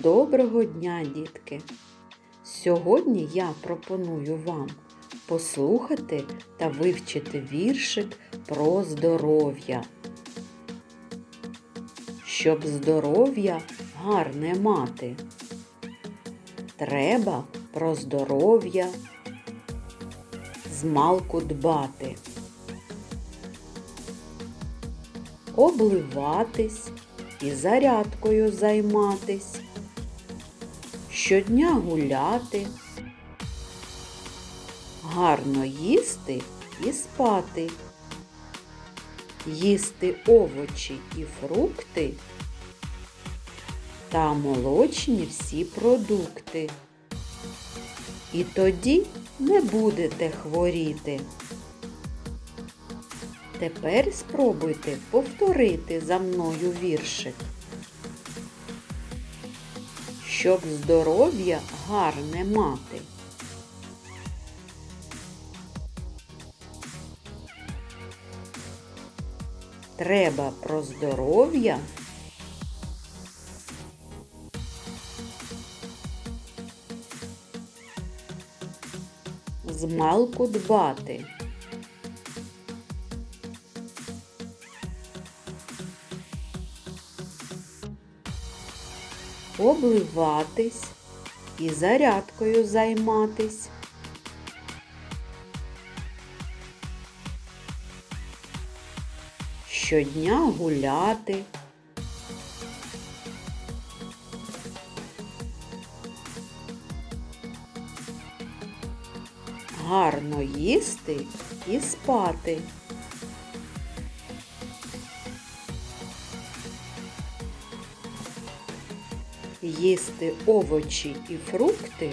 Доброго дня, дітки! Сьогодні я пропоную вам послухати та вивчити віршик про здоров'я. Щоб здоров'я гарне мати, треба про здоров'я змалку дбати. Обливатись і зарядкою займатись, щодня гуляти, гарно їсти і спати, їсти овочі і фрукти та молочні всі продукти. І тоді не будете хворіти. Тепер спробуйте повторити за мною віршик. Щоб здоров'я гарне мати. Треба про здоров'я змалку дбати. Обливатись і зарядкою займатись. Щодня гуляти. Гарно їсти і спати. Їсти овочі і фрукти,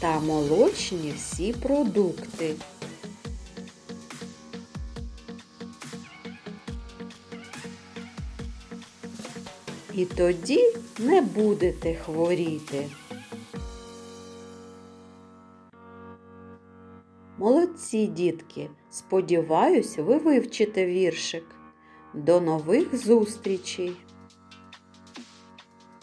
та молочні всі продукти. І тоді не будете хворіти. Молодці, дітки! Сподіваюсь, ви вивчите віршик. До нових зустрічей!